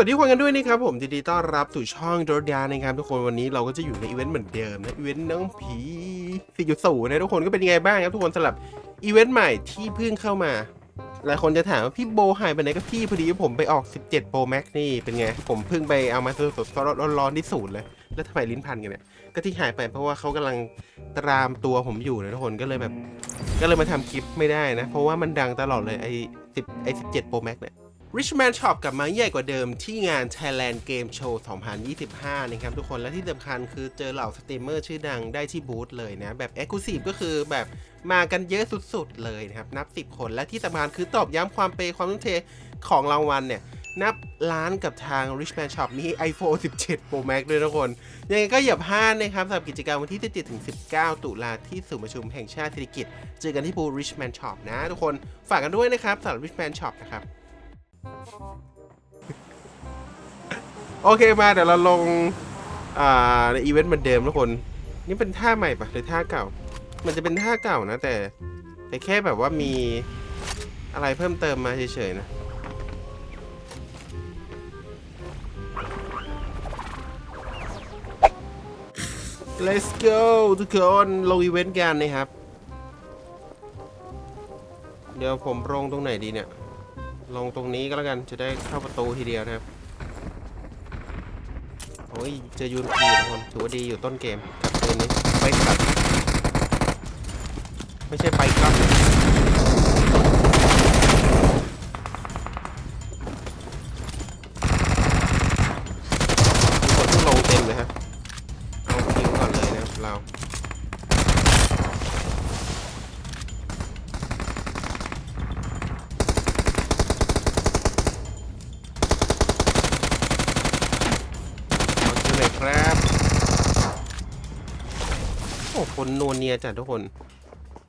วัสดีทุกคนกันด้วยนะครับผมยินดีต้อนรับสู่ช่องโดดยานะครับทุกคนวันนี้เราก็จะอยู่ในอีเวนต์เหมือนเดิมนะอีเวนต์น้องผีสี่จุดศูนะทุกคนก็เป็นยังไงบ้างครับทุกคนสำหรับอีเวนต์ใหม่ที่เพิ่งเข้ามา หลายคนจะถามว่าพี่โบหายไปไหนก็พี่พอดีผมไปออก 17 Pro Max นี่เป็นไง ผมเพิ่งไปเอามาสดๆร้อนๆที่ศูนย์เลย แล้วทำไมลิ้นพันกันเนี่ยก็ที่หายไปเพราะว่าเขากำลังตามตัวผมอยู่นะทุกคนก็เลยแบบ ก็เลยมาทำคลิปไม่ได้นะ เพราะว่ามันดังตลอดเลยไอ้10ไอ้17 Pro Max เนี่ย Richman Shop กลับมาใหญ่กว่าเดิมที่งาน Thailand Game Show 2025 นะครับทุกคนและที่สำคัญคือเจอเหล่าสตรีมเมอร์ชื่อดังได้ที่บูธเลยนะ แบบ Exclusive ก็คือแบบมากันเยอะสุดๆ เลยนะครับ นับ 10 คนและที่สำคัญคือตอบย้ำความเปย์ความทุ่มเทของรางวัลเนี่ย นับล้านกับทาง Richman Shop มี iPhone 17 Pro Max ด้วยนะทุกคน ยังไงก็อย่าพลาดนะครับสำหรับกิจกรรมวันที่ 17 ถึง 19 ตุลาที่ศูนย์ประชุมแห่งชาติเศรษฐกิจเจอกันที่บูธ Richman Shop นะทุกคนฝากกันด้วยนะครับสำหรับ Richman Shop นะครับ โอเคมาเดี๋ยวเราลง อ่าในอีเวนต์เหมือนเดิมทุกคน นี่เป็นท่าใหม่ปะหรือท่าเก่า มันจะเป็นท่าเก่านะ แต่ แต่แค่แบบว่ามีอะไรเพิ่มเติมมาเฉยๆนะ let's go ทุกคนลงอีเวนต์กันนะครับ เดี๋ยวผมลงตรงไหนดีเนี่ย ลงตรงนี้ก็แล้วกันจะได้เข้าประตูทีเดียวนะครับโอ้ยเจอยูนพีทุกคนถือว่าดีอยู่ต้นเกมกับปืนนี้ไปขับ ไม่ใช่ไปครับ คนนวเนียจัดทุกคน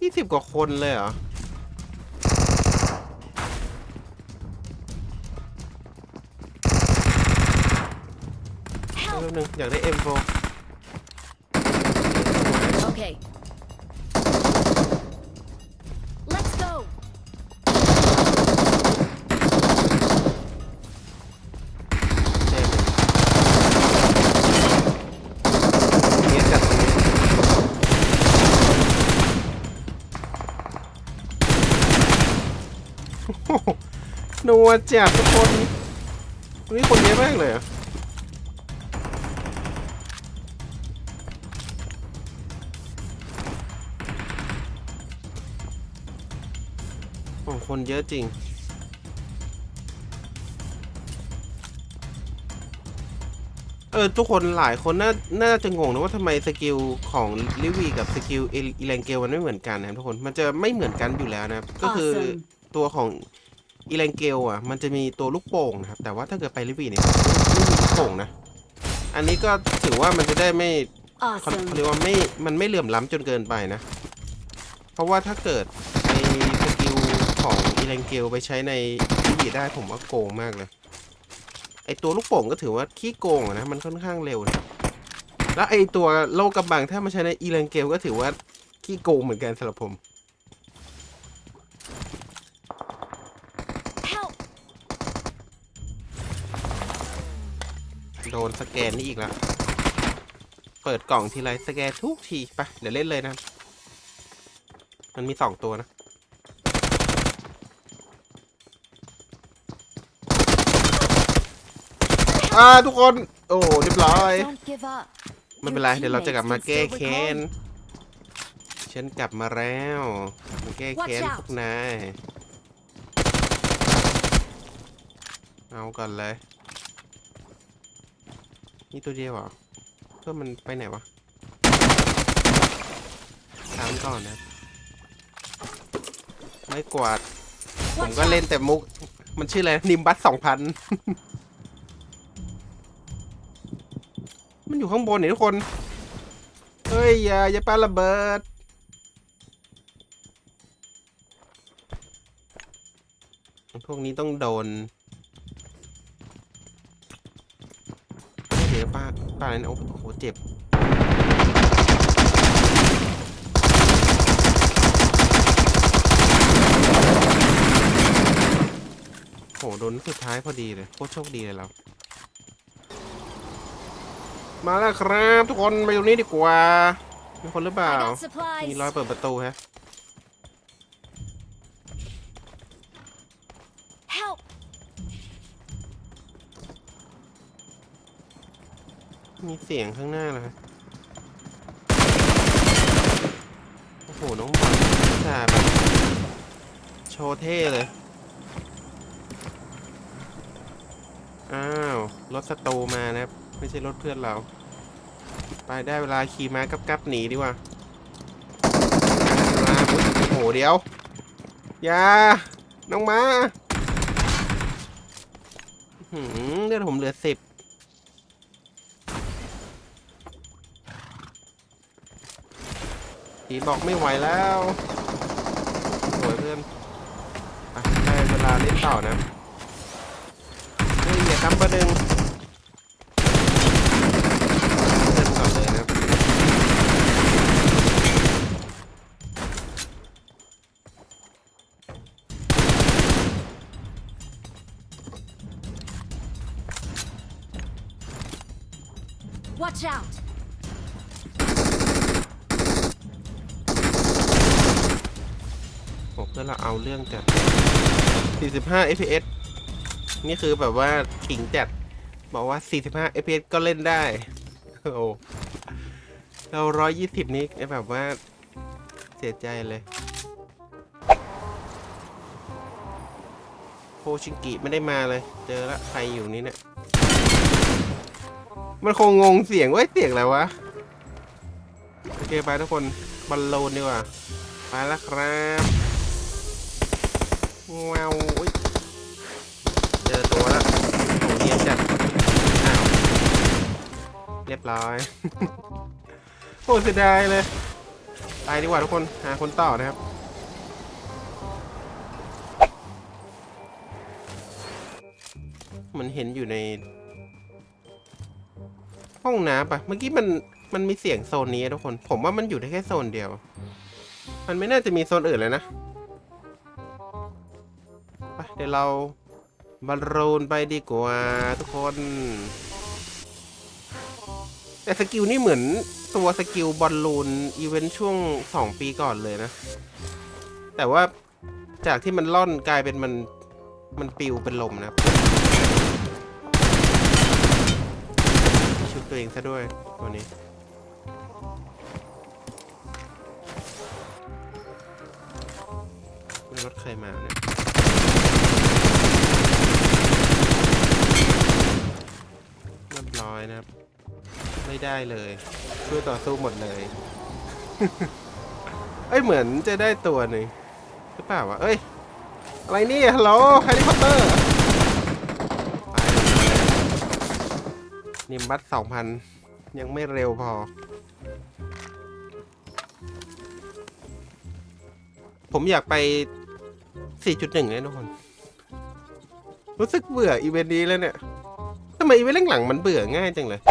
ยี่สิบกว่าคนเลยเหรอเรื่องนึงอยากได้ M4 โอเค นัวจัดทุกคนวันนี้คนเยอะมากเลยเหรอะโอ้คนเยอะจริงเออทุกคนหลายคนน่าน่าจะงงนะว่าทำไมสกิลของลิวีกับสกิลอีแลนเกลมันไม่เหมือนกันนะครับทุกคนมันจะไม่เหมือนกันอยู่แล้วนะครับก็คือ Awesome ตัวของ อีแลนเกลอะมันจะมีตัวลูกโป่งนะครับแต่ว่าถ้าเกิดไปลิวีเนี่ยไม่มีลูกโป่งนะ อันนี้ก็ถือว่ามันจะได้ไม่เขาเขา Awesome. เรียกว่าไม่มันไม่เหลื่อมล้ำจนเกินไปนะ เพราะว่าถ้าเกิดในสกิลของอีเลนเกลไปใช้ในที่บีได้ผมว่าโกงมากเลยไอตัวลูกโป่งก็ถือว่าขี้โกงอะนะมันค่อนข้างเร็วนะแล้วไอตัวโลกกำบังถ้ามาใช้ในอีเลนเกลก็ถือว่าขี้โกงเหมือนกันสำหรับผม นสแกนนี่อีกแล้ว เปิดกล่องทีไรสแกนทุกทีไปเดี๋ยวเล่นเลยนะ มันมีสองตัวนะ อ่าทุกคน โอ้เรียบร้อย Don't give up. ไม่เป็นไรเดี๋ยวเราจะกลับมาแก้แค้นฉันกลับมาแล้วมาแก้แค้น Watch out พวกนาย เอาก่อนเลย นี่ตัวเดียวเหรอเพื่อนมันไปไหนวะตามก่อนนะ ไม่กวาด ผมก็เล่นแต่มุก มันชื่ออะไร นิมบัสสองพัน มันอยู่ข้างบนนี่ทุกคน เฮ้ย อย่า อย่าปาระเบิดพวกนี้ต้องโดน ตายนะโอ้โหเจ็บโหโดนสุดท้ายพอดีเลยโคตรโชคดีเลยเรา มาแล้วครับ ทุกคนไปตรงนี้ดีกว่า มีคนหรือเปล่า มีรอยเปิดประตูฮะ มีเสียงข้างหน้าเหรอฮะโอ้โห น้องบอลจ่าแบบโชว์เท่เลย อ้าว รถสตูมานะไม่ใช่รถเพื่อนเรา ไปได้เวลาขี่ม้ากับกับหนีดีกว่ามาโอ้โห เดี๋ยว อย่า น้องมาอื้อหือเลือดผมเหลือสิบ ผีบอกไม่ไหวแล้วสวยเพื่อนอะได้เวลาเล่นต่อนะเฮ้ยอย่ากำประดึงเล่นก่อนเลยนะครับ Watch out! โอ้ เพื่อนเราเอาเรื่องจัด 45 fps นี่คือแบบว่าขิงจัด บอกว่า 45 fps ก็เล่นได้ โอ้เรา 120 นี้แบบว่าเสียใจเลยโคชิงกิไม่ได้มาเลย เจอละใครอยู่นี่เนี่ยมันคงงงเสียงว่าเสียงอะไรวะ โอเค ไปทุกคนบอลลูนดีกว่า ไปแล้วครับ ว้าวอุ๊ยเจอตัวแล้วโหเยียนจัดอ้าวเรียบร้อย โอ้เสียดายเลยไปดีกว่าทุกคน หาคนต่อนะครับมันเห็นอยู่ใน ห้องน้ำปะเมื่อกี้มันมันมีเสียงโซนนี้ทุกคน ผมว่ามันอยู่ได้แค่โซนเดียว มันไม่น่าจะมีโซนอื่นเลยนะ ดี๋ยวเราบอลรูนไปดีกว่าทุกคน แต่สกิลนี่เหมือนตัวสกิลบอลลูนอีเวนต์ช่วง 2 ปีก่อนเลยนะ แต่ว่าจากที่มันล่อนกลายเป็นมันมันปิวเป็นลมนะครับชุบตัวเองซะด้วยตัวนี้มีรถใครมาเนี่ย เรียบร้ อยนะครับ ไม่ได้เลยช่วยต่อสู้หมดเลย เอ้ยเหมือนจะได้ตัวหนึ่งหรือเปล่าวะเอ้ย อะไรนี่ฮัลโหลแฮร์รี่พอตเตอร์นิมบัตสองพันยังไม่เร็วพอ ผมอยากไป 4.1เลยทุกคน รู้สึกเบื่ออีเวนต์นี้แล้วเนี่ย ทำไมอีเวนต์หลังๆมันเบื่อง่ายจังเลย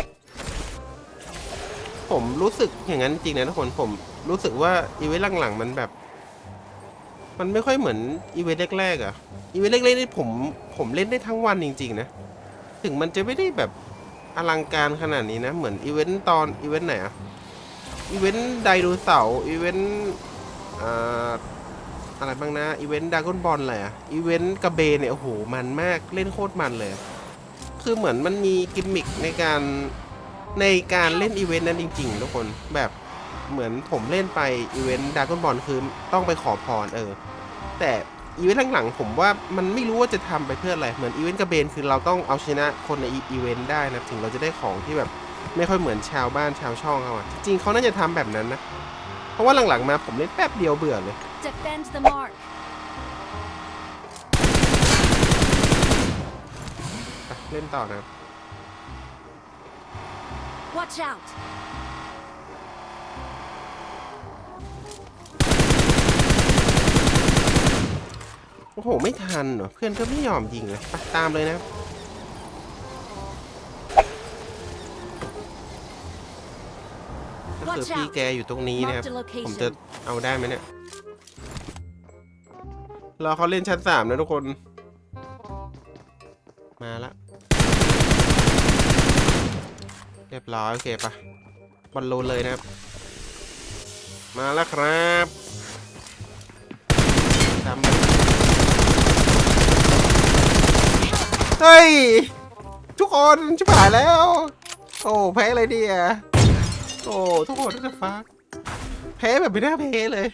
ผมรู้สึกอย่างนั้นจริงนะทุกคนผมรู้สึกว่าอีเวนต์หลังๆมันแบบ มันไม่ค่อยเหมือนอีเวนต์แรกๆอะอีเวนต์แรกๆนี่ผมผมเล่นได้ทั้งวันจริง ๆ นะ ถึงมันจะไม่ได้แบบอลังการขนาดนี้นะ เหมือนอีเวนต์ตอนอีเวนต์ไหนอะอีเวนต์ไดโนเสาร์อีเวนต์อ่าอะไรบ้างนะอีเวนต์ดากอนบอลอะไรอะอีเวนต์กระเบนเนี่ยโอ้โหมันมากเล่นโคตรมันเลย คือเหมือนมันมีกิมมิคในการในการเล่นอีเวนต์นั้นจริงๆทุกคนแบบเหมือนผมเล่นไปอีเวนต์ดากอนบอลคือต้องไปขอพรเออ แต่อีเวนต์หลังๆผมว่ามันไม่รู้ว่าจะทำไปเพื่ออะไร เหมือนอีเวนต์กระเบนคือเราต้องเอาชนะคนในอีเวนต์ได้นะถึงเราจะได้ของที่แบบไม่ค่อยเหมือนชาวบ้านชาวช่องเขาอะจริงๆเขาน่าจะทำแบบนั้นนะ เพราะว่าหลังๆมาผมเล่นแป๊บเดียวเบื่อเลย ต่อนะครับ Watch out! โอ้โห ไม่ทันเหรอเพื่อนก็ไม่ยอมยิงเลยไปตามเลยนะครับ ก็คือ Watch พี่ out แกอยู่ตรงนี้นะครับ Marked a ผมจะ location. เอาได้ไหมเนี่ย รอเขาเล่นชั้นสามนะทุกคน ร้อยโอเคปะบอลลูนเลยนะครับ มาแล้วครับตามมาเฮ้ย ทุกคนชิบหายแล้ว โอ้แพ้เลยเนี่ยโอ้ทุกคนจะฟักแพ้แบบไม่น่าแพ้เลย